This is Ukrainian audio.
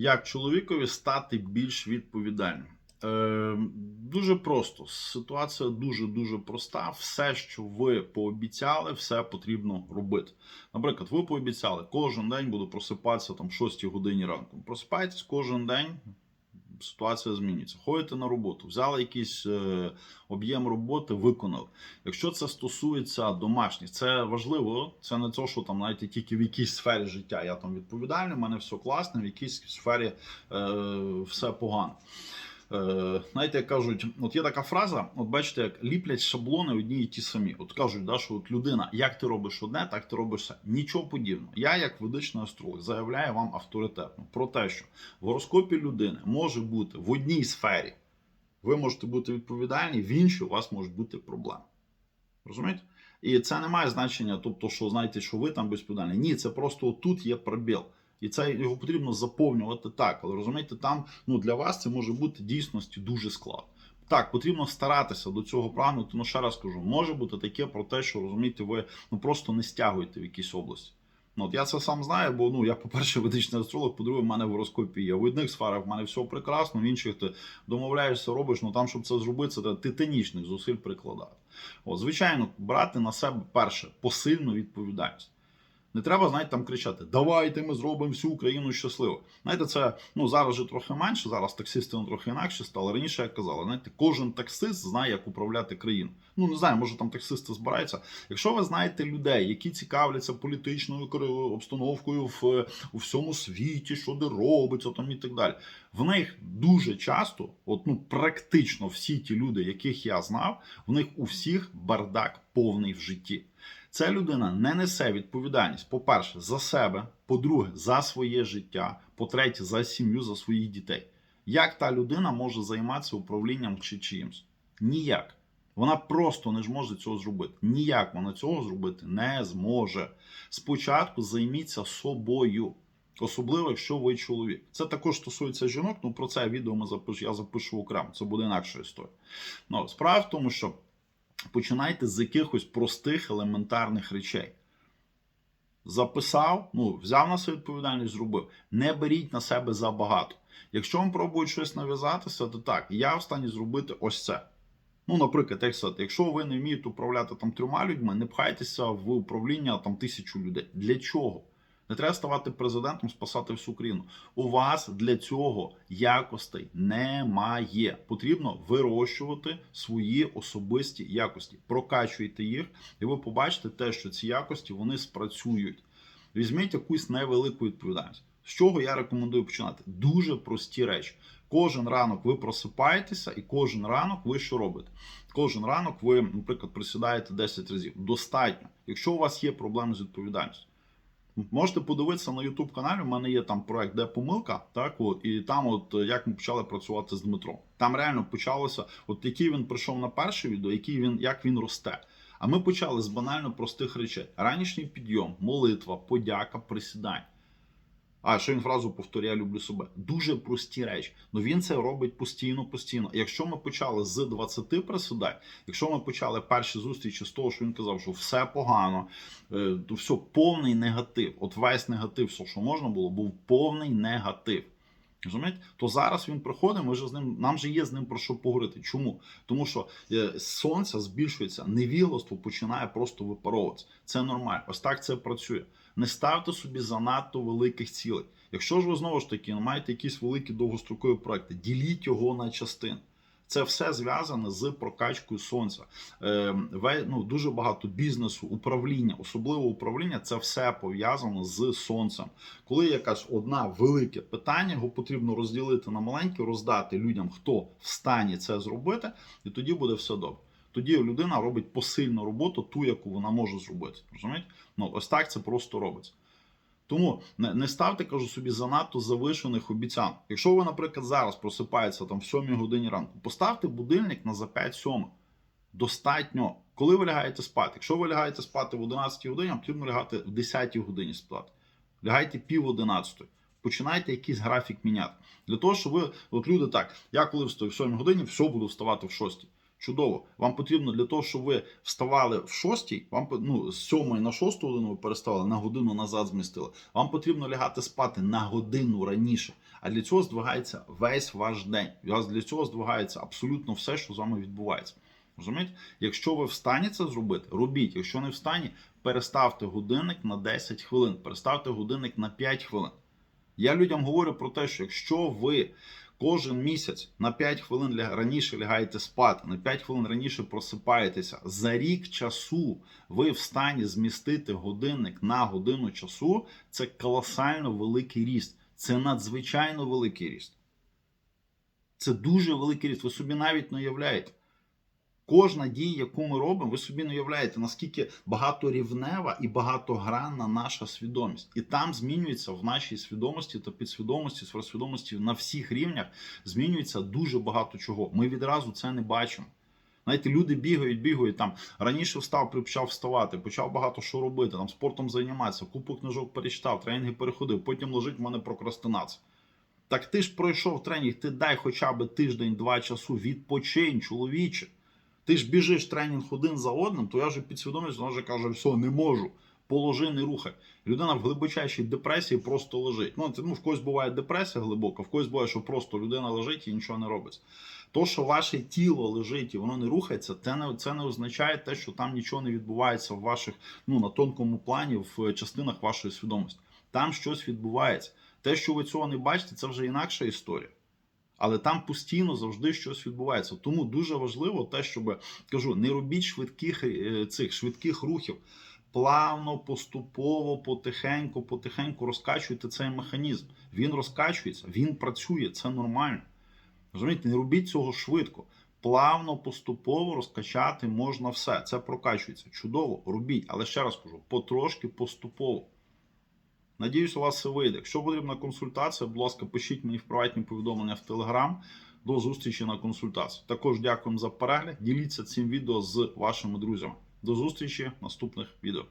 Як чоловікові стати більш відповідальним? Е, дуже просто. Ситуація дуже дуже проста. Все, що ви пообіцяли, все потрібно робити. Наприклад, ви пообіцяли, кожен день буду просипатися там 6 годині ранку. Просипайтесь кожен день. Ситуація змінюється. Ходите на роботу, взяли якийсь е, об'єм роботи, виконали. Якщо це стосується домашніх, це важливо. Це не те, що там навіть тільки в якійсь сфері життя я там відповідальний, в мене все класно, в якійсь сфері е, все погано. Е, знаєте, як кажуть, от є така фраза: от бачите, як ліплять шаблони одні і ті самі. От кажуть, да, що от людина, як ти робиш одне, так ти робиш все. Нічого подібного. Я, як ведичний астролог, заявляю вам авторитетно про те, що в гороскопі людини може бути в одній сфері. Ви можете бути відповідальні, в іншій у вас можуть бути проблеми. Розумієте? І це не має значення, тобто, що знаєте, що ви там безвідповідальні. Ні, це просто тут є пробіл. І це його потрібно заповнювати так. Але розумієте, там ну для вас це може бути дійсності дуже складно. Так, потрібно старатися до цього прагнути. Ну ще раз кажу, може бути таке про те, що розумієте, ви ну просто не стягуєте в якійсь області. Ну, от я це сам знаю, бо ну я, по-перше, ведичний астролог, по-друге, в мене в гороскопі є. В одних сферах в мене все прекрасно, в інших ти домовляєшся, робиш, ну там, щоб це зробити, це титанічних зусиль прикладати. От, звичайно, брати на себе перше посильну відповідальність. Не треба, знаєте, там кричати: Давайте ми зробимо всю Україну щасливо. Знаєте, це ну зараз же трохи менше. Зараз таксисти ну, трохи інакше стали. Раніше я казала, знаєте, кожен таксист знає, як управляти країною. Ну не знаю, може там таксисти збираються. Якщо ви знаєте людей, які цікавляться політичною обстановкою в у всьому світі, що де робиться, там і так далі. В них дуже часто, от ну практично всі ті люди, яких я знав, в них у всіх бардак повний в житті. Ця людина не несе відповідальність, по-перше, за себе, по-друге, за своє життя, по-третє, за сім'ю, за своїх дітей. Як та людина може займатися управлінням чи чиїмсь? Ніяк. Вона просто не зможе цього зробити. Ніяк вона цього зробити не зможе. Спочатку займіться собою. Особливо, якщо ви чоловік. Це також стосується жінок, ну про це відео ми запишу, я запишу окремо. Це буде інакша історія. Ну, справа в тому, що починайте з якихось простих елементарних речей. Записав, ну, взяв на себе відповідальність, зробив. Не беріть на себе забагато. Якщо вам пробують щось нав'язатися, то так, я в стані зробити ось це. Ну, наприклад, як сказати, якщо ви не вмієте управляти там трьома людьми, не пхайтеся в управління там тисячу людей. Для чого? Не треба ставати президентом, спасати всю країну. У вас для цього якостей немає. Потрібно вирощувати свої особисті якості. Прокачуйте їх, і ви побачите те, що ці якості вони спрацюють. Візьміть якусь невелику відповідальність. З чого я рекомендую починати? Дуже прості речі. Кожен ранок ви просипаєтеся, і кожен ранок ви що робите? Кожен ранок ви, наприклад, присідаєте 10 разів. Достатньо. Якщо у вас є проблеми з відповідальністю. Можете подивитися на YouTube каналі. У мене є там проект, де помилка, так от і там, от як ми почали працювати з Дмитром. Там реально почалося, от який він прийшов на перше відео, який він як він росте. А ми почали з банально простих речей: ранішній підйом, молитва, подяка, присідань. А що він фразу повторяє, люблю себе. Дуже прості речі. Ну він це робить постійно, постійно. Якщо ми почали з 20 присідань, якщо ми почали перші зустрічі з того, що він казав, що все погано, е, то все повний негатив. От весь негатив, все, що можна було, був повний негатив. Розумієте? То зараз він приходить, ми вже з ним, нам же є з ним про що поговорити. Чому? Тому що е, сонце збільшується, невігластво починає просто випаровуватися. Це нормально. Ось так це працює. Не ставте собі занадто великих цілей. Якщо ж ви знову ж таки маєте якісь великі довгострокові проекти, діліть його на частини. Це все зв'язане з прокачкою сонця. Е, ну, дуже багато бізнесу, управління, особливо управління, це все пов'язано з сонцем. Коли якась одна велике питання, його потрібно розділити на маленькі, роздати людям, хто в стані це зробити, і тоді буде все добре. Тоді людина робить посильну роботу, ту, яку вона може зробити. Розумієте? Ну, ось так це просто робиться. Тому не, не ставте, кажу собі, занадто завишених обіцянок. Якщо ви, наприклад, зараз просипаєтеся там в 7 годині ранку, поставте будильник на за 5-7. Достатньо. Коли ви лягаєте спати? Якщо ви лягаєте спати в 11 годині, потрібно лягати в 10 годині спати. Лягайте пів 11. Починайте якийсь графік міняти. Для того, щоб ви, от люди так, я коли встаю в 7 годині, все буду вставати в 6. Чудово. Вам потрібно для того, щоб ви вставали в шостій, вам ну, з сьомої на шосту годину ви переставали, на годину назад змістили. Вам потрібно лягати спати на годину раніше. А для цього здвигається весь ваш день. Для цього здвигається абсолютно все, що з вами відбувається. Розумієте? Якщо ви в стані це зробити, робіть. Якщо не в стані, переставте годинник на 10 хвилин, переставте годинник на 5 хвилин. Я людям говорю про те, що якщо ви кожен місяць на 5 хвилин раніше лягаєте спати, на 5 хвилин раніше просипаєтеся, за рік часу ви в стані змістити годинник на годину часу, це колосально великий ріст. Це надзвичайно великий ріст. Це дуже великий ріст. Ви собі навіть не уявляєте. Кожна дія, яку ми робимо, ви собі не уявляєте, наскільки багаторівнева і багатогранна наша свідомість. І там змінюється в нашій свідомості та підсвідомості, сверхсвідомості на всіх рівнях змінюється дуже багато чого. Ми відразу це не бачимо. Знаєте, люди бігають, бігають там. Раніше встав, почав вставати, почав багато що робити, там спортом займатися, купу книжок перечитав, тренінги переходив, потім лежить в мене прокрастинація. Так ти ж пройшов тренінг, ти дай хоча б тиждень-два часу, відпочинь, чоловіче. Ти ж біжиш тренінг один за одним, то я вже підсвідомість, вона вже каже, все, не можу. Положи, не рухай. Людина в глибочайшій депресії просто лежить. Ну, це, ну, в когось буває депресія глибока, в когось буває, що просто людина лежить і нічого не робить. То, що ваше тіло лежить і воно не рухається, це не, це не означає те, що там нічого не відбувається в ваших, ну, на тонкому плані, в частинах вашої свідомості. Там щось відбувається. Те, що ви цього не бачите, це вже інакша історія. Але там постійно завжди щось відбувається. Тому дуже важливо те, щоб кажу, не робіть швидких е, цих швидких рухів. Плавно, поступово, потихеньку, потихеньку розкачуйте цей механізм. Він розкачується, він працює, це нормально. Розумієте, не робіть цього швидко. Плавно, поступово розкачати можна все. Це прокачується. Чудово, робіть. Але ще раз кажу, потрошки поступово. Надіюсь, у вас все вийде. Якщо потрібна консультація, будь ласка, пишіть мені в приватні повідомлення в Телеграм. До зустрічі на консультації. Також дякуємо за перегляд. Діліться цим відео з вашими друзями. До зустрічі в наступних відео.